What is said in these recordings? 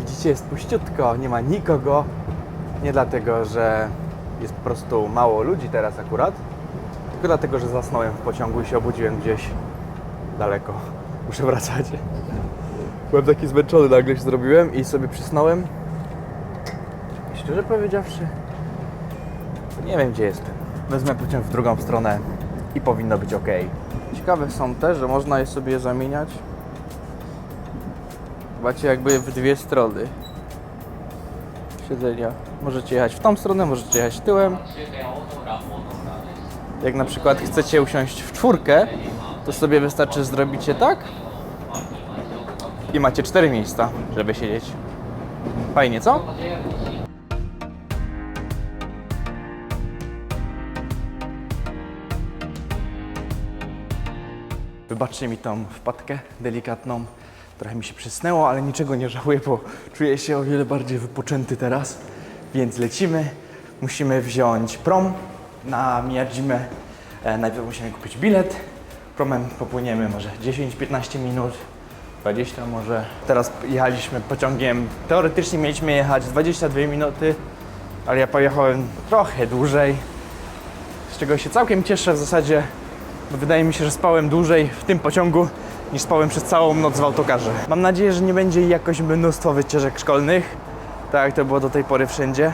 Widzicie jest puściutko, nie ma nikogo. Nie dlatego, że jest po prostu mało ludzi teraz akurat, tylko dlatego, że zasnąłem w pociągu i się obudziłem gdzieś daleko. Muszę wracać. Byłem taki zmęczony, nagle się zrobiłem i sobie przysnąłem. Szczerze powiedziawszy, nie wiem gdzie jestem. Wezmę pociąg w drugą stronę i powinno być ok. Ciekawe są te, że można je sobie zamieniać. Macie jakby w dwie strony siedzenia. Możecie jechać w tą stronę, możecie jechać tyłem. Jak na przykład chcecie usiąść w czwórkę, to sobie wystarczy zrobić je tak i macie cztery miejsca, żeby siedzieć. Fajnie, co? Wybaczcie mi tą wpadkę delikatną. Trochę mi się przysnęło, ale niczego nie żałuję, bo czuję się o wiele bardziej wypoczęty teraz. Więc lecimy. Musimy wziąć prom na Miyajimę. E, najpierw musimy kupić bilet. Promem popłyniemy może 10-15 minut, 20 może. Teraz jechaliśmy pociągiem. Teoretycznie mieliśmy jechać 22 minuty, ale ja pojechałem trochę dłużej. Z czego się całkiem cieszę w zasadzie bo wydaje mi się, że spałem dłużej w tym pociągu niż spałem przez całą noc w autokarze. Mam nadzieję, że nie będzie jakoś mnóstwo wycieczek szkolnych, tak jak to było do tej pory wszędzie.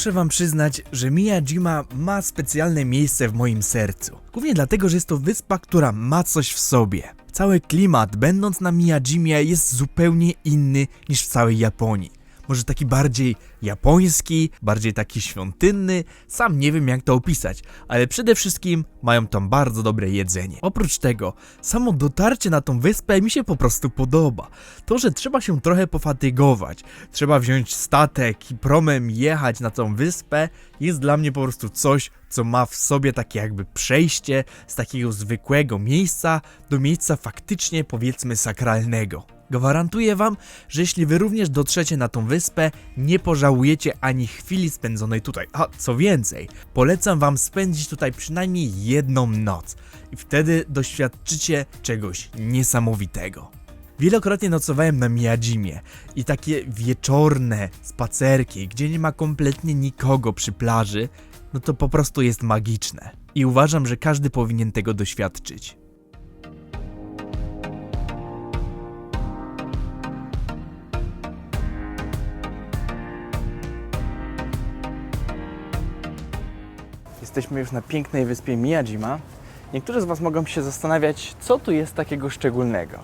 Muszę wam przyznać, że Miyajima ma specjalne miejsce w moim sercu. Głównie dlatego, że jest to wyspa, która ma coś w sobie. Cały klimat, będąc na Miyajimie, jest zupełnie inny niż w całej Japonii. Może taki bardziej japoński, bardziej taki świątynny, sam nie wiem jak to opisać, ale przede wszystkim mają tam bardzo dobre jedzenie. Oprócz tego, samo dotarcie na tą wyspę mi się po prostu podoba. To, że trzeba się trochę pofatygować, trzeba wziąć statek i promem jechać na tą wyspę, jest dla mnie po prostu coś, co ma w sobie takie jakby przejście z takiego zwykłego miejsca do miejsca faktycznie powiedzmy sakralnego. Gwarantuję wam, że jeśli wy również dotrzecie na tą wyspę, nie pożałujecie ani chwili spędzonej tutaj. A co więcej, polecam wam spędzić tutaj przynajmniej jedną noc i wtedy doświadczycie czegoś niesamowitego. Wielokrotnie nocowałem na Miyajimie i takie wieczorne spacerki, gdzie nie ma kompletnie nikogo przy plaży, no to po prostu jest magiczne. I uważam, że każdy powinien tego doświadczyć. Jesteśmy już na pięknej wyspie Miyajima. Niektórzy z Was mogą się zastanawiać, co tu jest takiego szczególnego.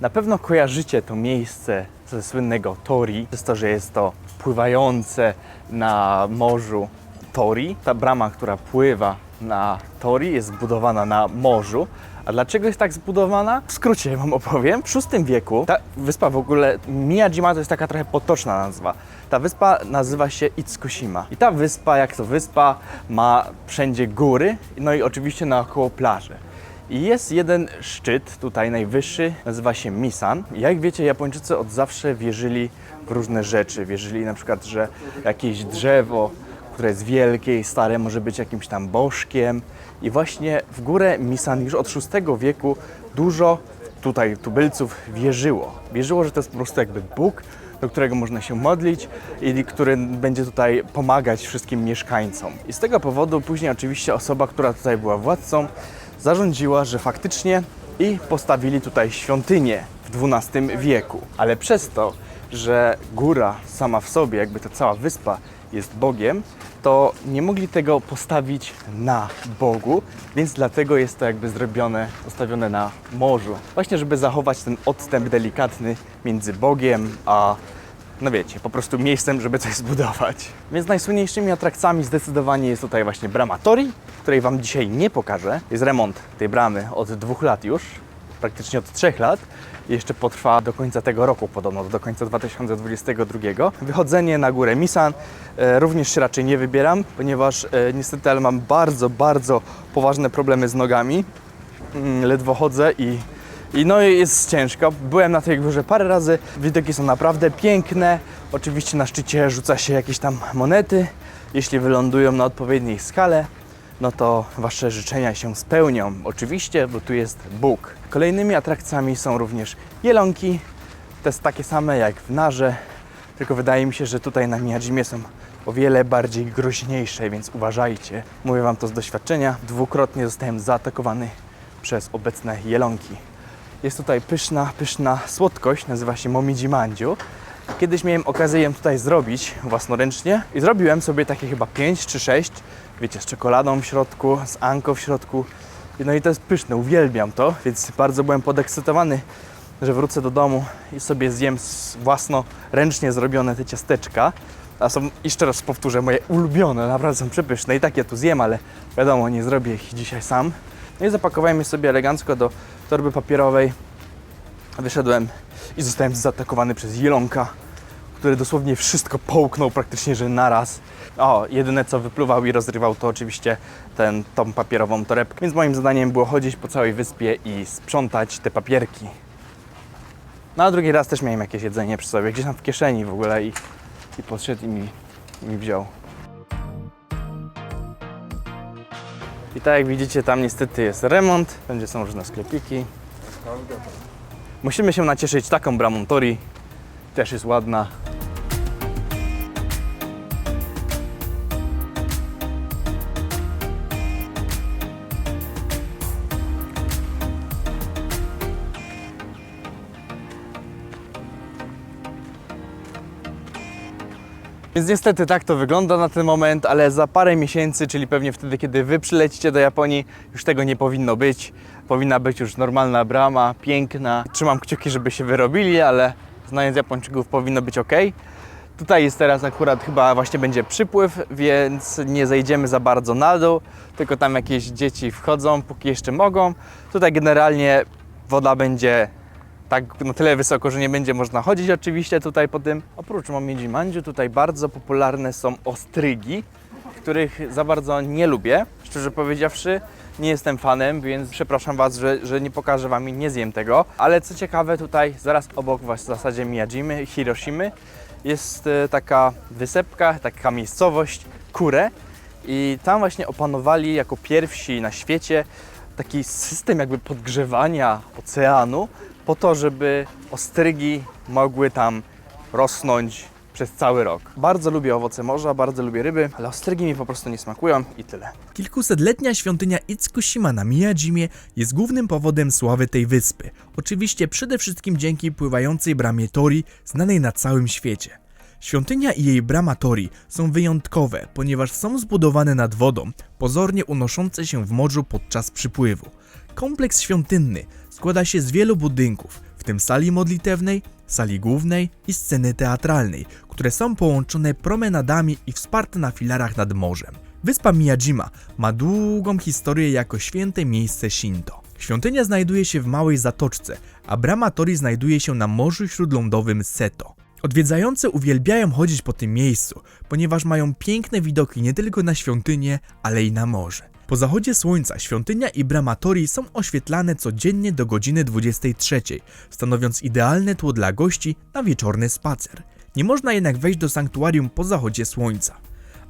Na pewno kojarzycie to miejsce ze słynnego Tori, przez to, że jest to pływające na morzu Tori. Ta brama, która pływa na Tori, jest zbudowana na morzu. A dlaczego jest tak zbudowana? W skrócie Wam opowiem. W VI wieku ta wyspa w ogóle, Miyajima to jest taka trochę potoczna nazwa. Ta wyspa nazywa się Itsukushima. I ta wyspa, jak to wyspa, ma wszędzie góry, no i oczywiście naokoło plaże. I jest jeden szczyt, tutaj najwyższy, nazywa się Misan. Jak wiecie, Japończycy od zawsze wierzyli w różne rzeczy. Wierzyli na przykład, że jakieś drzewo, które jest wielkie i stare, może być jakimś tam bożkiem. I właśnie w górę Misan już od VI wieku dużo tutaj tubylców wierzyło. Wierzyło, że to jest po prostu jakby Bóg, do którego można się modlić i który będzie tutaj pomagać wszystkim mieszkańcom. I z tego powodu później oczywiście osoba, która tutaj była władcą, zarządziła, że faktycznie i postawili tutaj świątynię w XII wieku. Ale przez to, że góra sama w sobie, jakby ta cała wyspa jest Bogiem, to nie mogli tego postawić na Bogu, więc dlatego jest to jakby zrobione, postawione na morzu. Właśnie, żeby zachować ten odstęp delikatny między Bogiem a no wiecie, po prostu miejscem, żeby coś zbudować. Więc najsłynniejszymi atrakcjami zdecydowanie jest tutaj właśnie brama Tori, której Wam dzisiaj nie pokażę. Jest remont tej bramy od dwóch lat już. Praktycznie od 3 lat. I Jeszcze potrwa do końca tego roku, podobno do końca 2022. Wychodzenie na górę Misan e, również się raczej nie wybieram, ponieważ e, niestety ale mam bardzo, bardzo poważne problemy z nogami. Mm, Ledwo chodzę i, i no jest ciężko. Byłem na tej górze parę razy, widoki są naprawdę piękne. Oczywiście na szczycie rzuca się jakieś tam monety. Jeśli wylądują na odpowiedniej skale, no to Wasze życzenia się spełnią. Oczywiście, bo tu jest Bóg. Kolejnymi atrakcjami są również jelonki. To jest takie same jak w Narze, tylko wydaje mi się, że tutaj na Miyajimie są o wiele bardziej groźniejsze, więc uważajcie. Mówię Wam to z doświadczenia. Dwukrotnie zostałem zaatakowany przez obecne jelonki. Jest tutaj pyszna, pyszna słodkość, nazywa się momidji mandziu. Kiedyś miałem okazję ją tutaj zrobić własnoręcznie i zrobiłem sobie takie chyba 5 czy 6, wiecie, z czekoladą w środku, z anko w środku. No i to jest pyszne, uwielbiam to, więc bardzo byłem podekscytowany, że wrócę do domu i sobie zjem własnoręcznie zrobione te ciasteczka. A są, jeszcze raz powtórzę, moje ulubione, naprawdę są przepyszne i tak ja tu zjem, ale wiadomo, nie zrobię ich dzisiaj sam. No i zapakowałem je sobie elegancko do torby papierowej. Wyszedłem i zostałem zaatakowany przez jelonka, który dosłownie wszystko połknął praktycznie, że naraz. O, jedyne co wypluwał i rozrywał to oczywiście ten, tą papierową torebkę. Więc moim zadaniem było chodzić po całej wyspie i sprzątać te papierki. No a drugi raz też miałem jakieś jedzenie przy sobie, gdzieś tam w kieszeni w ogóle i, i podszedł i mi, mi wziął. I tak jak widzicie, tam niestety jest remont, będzie są różne sklepiki. Musimy się nacieszyć taką bramą Tori. Też jest ładna. Więc niestety tak to wygląda na ten moment, ale za parę miesięcy, czyli pewnie wtedy, kiedy Wy przylecicie do Japonii, już tego nie powinno być. Powinna być już normalna brama, piękna. Trzymam kciuki, żeby się wyrobili, ale znając Japończyków powinno być ok. Tutaj jest teraz akurat chyba właśnie będzie przypływ, więc nie zejdziemy za bardzo na dół, tylko tam jakieś dzieci wchodzą, póki jeszcze mogą. Tutaj generalnie woda będzie tak na tyle wysoko, że nie będzie można chodzić oczywiście tutaj po tym. Oprócz Mandziu tutaj bardzo popularne są ostrygi, których za bardzo nie lubię. Szczerze powiedziawszy, nie jestem fanem, więc przepraszam Was, że, że nie pokażę Wam i nie zjem tego. Ale co ciekawe, tutaj zaraz obok was w zasadzie Miyajimy, Hiroshimy, jest e, taka wysepka, taka miejscowość, Kure. I tam właśnie opanowali jako pierwsi na świecie taki system jakby podgrzewania oceanu po to, żeby ostrygi mogły tam rosnąć przez cały rok. Bardzo lubię owoce morza, bardzo lubię ryby, ale ostrygi mi po prostu nie smakują i tyle. Kilkusetletnia świątynia Itsukushima na Miyajimie jest głównym powodem sławy tej wyspy. Oczywiście przede wszystkim dzięki pływającej bramie Tori, znanej na całym świecie. Świątynia i jej brama Tori są wyjątkowe, ponieważ są zbudowane nad wodą, pozornie unoszące się w morzu podczas przypływu. Kompleks świątynny składa się z wielu budynków, w tym sali modlitewnej, sali głównej i sceny teatralnej, które są połączone promenadami i wsparte na filarach nad morzem. Wyspa Miyajima ma długą historię jako święte miejsce Shinto. Świątynia znajduje się w małej zatoczce, a brama Tori znajduje się na Morzu Śródlądowym Seto. Odwiedzający uwielbiają chodzić po tym miejscu, ponieważ mają piękne widoki nie tylko na świątynię, ale i na morze. Po zachodzie słońca świątynia i brama Tori są oświetlane codziennie do godziny 23, stanowiąc idealne tło dla gości na wieczorny spacer. Nie można jednak wejść do sanktuarium po zachodzie słońca.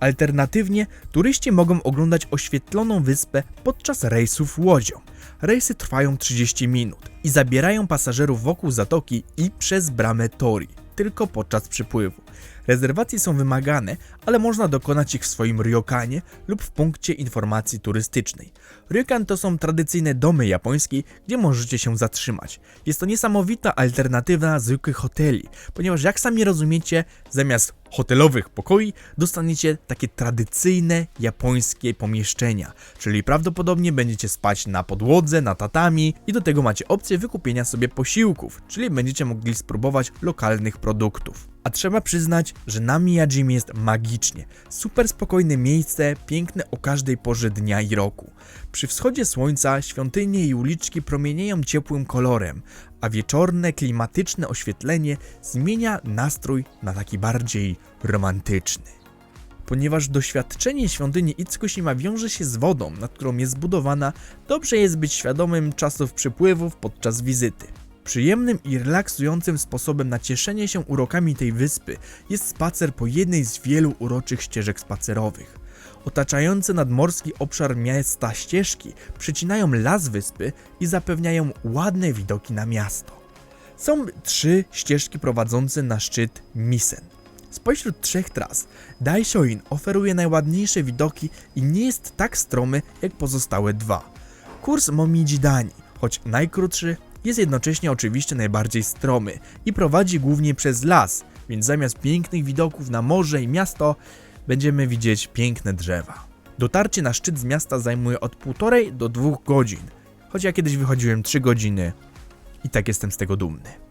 Alternatywnie turyści mogą oglądać oświetloną wyspę podczas rejsów łodzią. Rejsy trwają 30 minut i zabierają pasażerów wokół zatoki i przez bramę Tori, tylko podczas przypływu. Rezerwacje są wymagane, ale można dokonać ich w swoim ryokanie lub w punkcie informacji turystycznej. Ryokan to są tradycyjne domy japońskie, gdzie możecie się zatrzymać. Jest to niesamowita alternatywa zwykłych hoteli, ponieważ jak sami rozumiecie, zamiast hotelowych pokoi dostaniecie takie tradycyjne japońskie pomieszczenia, czyli prawdopodobnie będziecie spać na podłodze, na tatami i do tego macie opcję wykupienia sobie posiłków, czyli będziecie mogli spróbować lokalnych produktów. A trzeba przyznać, że na Miyajimie jest magicznie. Super spokojne miejsce, piękne o każdej porze dnia i roku. Przy wschodzie słońca świątynie i uliczki promienieją ciepłym kolorem, a wieczorne, klimatyczne oświetlenie zmienia nastrój na taki bardziej romantyczny. Ponieważ doświadczenie świątyni Itsukushima wiąże się z wodą, nad którą jest zbudowana, dobrze jest być świadomym czasów przypływów podczas wizyty. Przyjemnym i relaksującym sposobem na cieszenie się urokami tej wyspy jest spacer po jednej z wielu uroczych ścieżek spacerowych. Otaczające nadmorski obszar miasta ścieżki przecinają las wyspy i zapewniają ładne widoki na miasto. Są trzy ścieżki prowadzące na szczyt Misen. Spośród trzech tras, Daishoin oferuje najładniejsze widoki i nie jest tak stromy jak pozostałe dwa. Kurs Momiji Dani, choć najkrótszy, jest jednocześnie oczywiście najbardziej stromy i prowadzi głównie przez las, więc zamiast pięknych widoków na morze i miasto, będziemy widzieć piękne drzewa. Dotarcie na szczyt z miasta zajmuje od półtorej do dwóch godzin, choć ja kiedyś wychodziłem 3 godziny i tak jestem z tego dumny.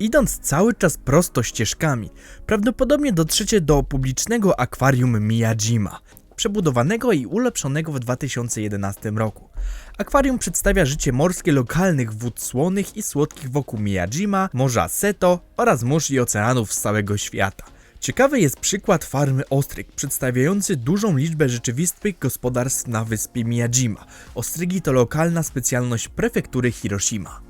Idąc cały czas prosto ścieżkami, prawdopodobnie dotrzecie do publicznego akwarium Miyajima, przebudowanego i ulepszonego w 2011 roku. Akwarium przedstawia życie morskie lokalnych wód słonych i słodkich wokół Miyajima, morza Seto oraz mórz i oceanów z całego świata. Ciekawy jest przykład farmy ostryg, przedstawiający dużą liczbę rzeczywistych gospodarstw na wyspie Miyajima. Ostrygi to lokalna specjalność prefektury Hiroshima.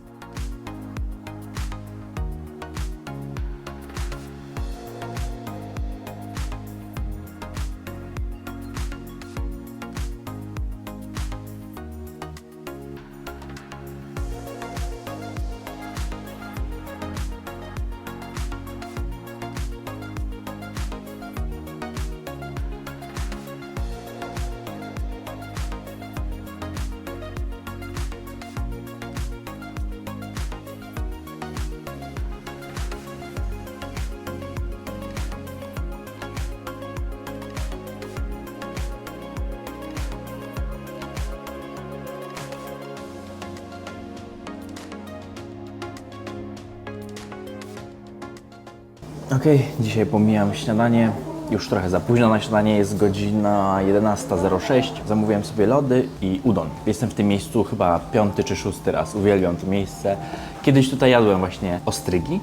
Okej, dzisiaj pomijam śniadanie. Już trochę za późno na śniadanie, jest godzina 11.06. Zamówiłem sobie lody i udon. Jestem w tym miejscu chyba piąty czy szósty raz. Uwielbiam to miejsce. Kiedyś tutaj jadłem właśnie ostrygi,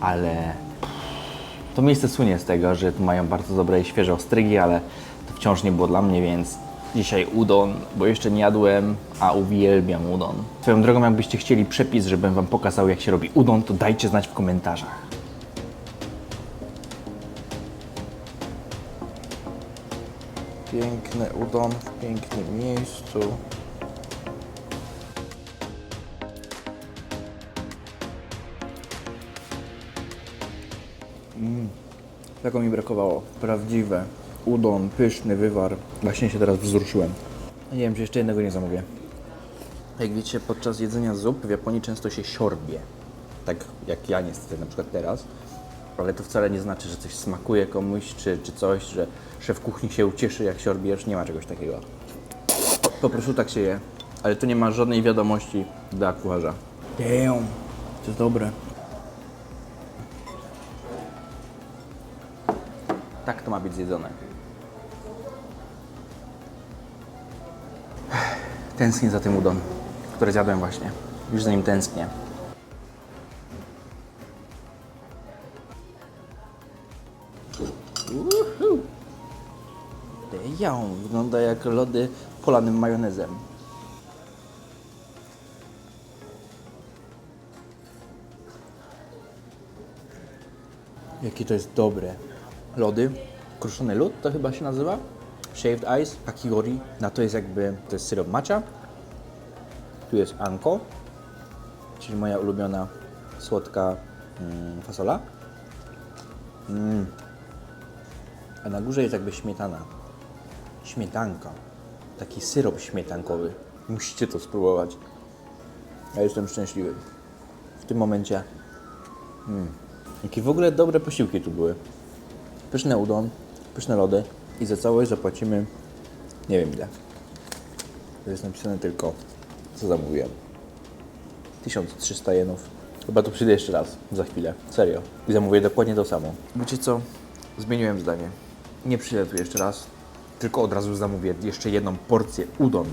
ale to miejsce słynie z tego, że tu mają bardzo dobre i świeże ostrygi, ale to wciąż nie było dla mnie, więc dzisiaj udon, bo jeszcze nie jadłem, a uwielbiam udon. Swoją drogą, jakbyście chcieli przepis, żebym Wam pokazał, jak się robi udon, to dajcie znać w komentarzach. Piękny udon w pięknym miejscu. Mm, tego mi brakowało. Prawdziwe. Udon, pyszny wywar. Właśnie się teraz wzruszyłem. Nie wiem, czy jeszcze jednego nie zamówię. Jak wiecie, podczas jedzenia zup w Japonii często się siorbie. Tak jak ja niestety na przykład teraz. Ale to wcale nie znaczy, że coś smakuje komuś, czy, czy coś, że szef kuchni się ucieszy, jak siorbiesz. Nie ma czegoś takiego. Po, prostu tak się je. Ale tu nie ma żadnej wiadomości dla kucharza. Damn, to jest dobre. Tak to ma być zjedzone. Tęsknię za tym udon, który zjadłem właśnie. Już za nim tęsknię. Wygląda jak lody polanym majonezem. Jakie to jest dobre. Lody, kruszony lód to chyba się nazywa. Shaved ice, kakigori. Na to jest jakby, to jest syrop matcha. Tu jest anko, czyli moja ulubiona słodka mm, fasola. Mm. A na górze jest jakby śmietana. Śmietanka. Taki syrop śmietankowy. Musicie to spróbować. Ja jestem szczęśliwy. W tym momencie. Mm. Jakie w ogóle dobre posiłki tu były. Pyszne udon, pyszne lody i za całość zapłacimy nie wiem ile. To jest napisane tylko co zamówiłem. 1300 jenów. Chyba tu przyjdę jeszcze raz, za chwilę. Serio. I zamówię dokładnie to samo. Wiecie co? Zmieniłem zdanie. Nie przyjdę tu jeszcze raz, tylko od razu zamówię jeszcze jedną porcję udon.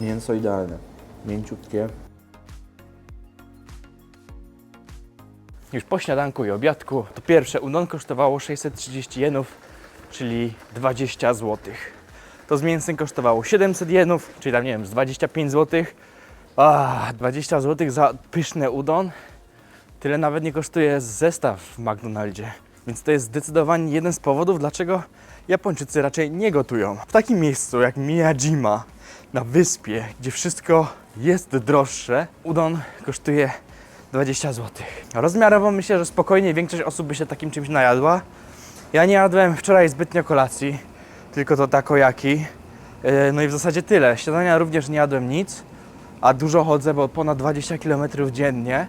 Mięso idealne. Mięciutkie. Już po śniadanku i obiadku to pierwsze udon kosztowało 630 jenów, czyli 20 zł. To z mięsem kosztowało 700 jenów, czyli tam nie wiem, z 25 zł. A, 20 zł za pyszne udon. Tyle nawet nie kosztuje zestaw w McDonaldzie. Więc to jest zdecydowanie jeden z powodów, dlaczego Japończycy raczej nie gotują. W takim miejscu jak Miyajima, na wyspie, gdzie wszystko jest droższe, udon kosztuje 20 zł. Rozmiarowo myślę, że spokojnie większość osób by się takim czymś najadła. Ja nie jadłem wczoraj zbytnio kolacji, tylko to takoyaki. Yy, No i w zasadzie tyle. Śniadania również nie jadłem nic, a dużo chodzę, bo ponad 20 km dziennie.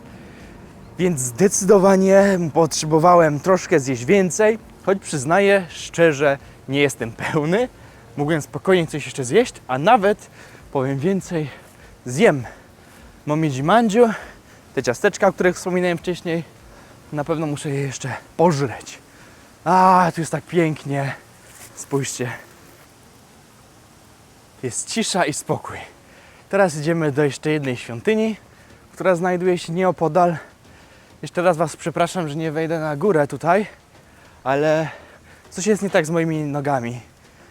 Więc zdecydowanie potrzebowałem troszkę zjeść więcej, choć przyznaję szczerze, nie jestem pełny. Mógłbym spokojnie coś jeszcze zjeść, a nawet powiem więcej, zjem momidji mandziu, te ciasteczka, o których wspominałem wcześniej. Na pewno muszę je jeszcze pożreć. A, tu jest tak pięknie. Spójrzcie. Jest cisza i spokój. Teraz idziemy do jeszcze jednej świątyni, która znajduje się nieopodal. Jeszcze raz Was przepraszam, że nie wejdę na górę tutaj, ale coś jest nie tak z moimi nogami.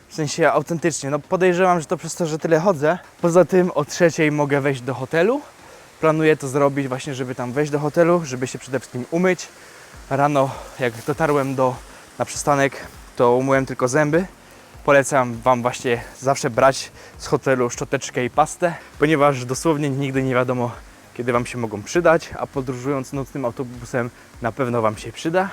W sensie autentycznie. No podejrzewam, że to przez to, że tyle chodzę. Poza tym o trzeciej mogę wejść do hotelu. Planuję to zrobić właśnie, żeby tam wejść do hotelu, żeby się przede wszystkim umyć. Rano, jak dotarłem do, na przystanek, to umyłem tylko zęby. Polecam Wam właśnie zawsze brać z hotelu szczoteczkę i pastę, ponieważ dosłownie nigdy nie wiadomo, kiedy Wam się mogą przydać, a podróżując nocnym autobusem na pewno Wam się przyda.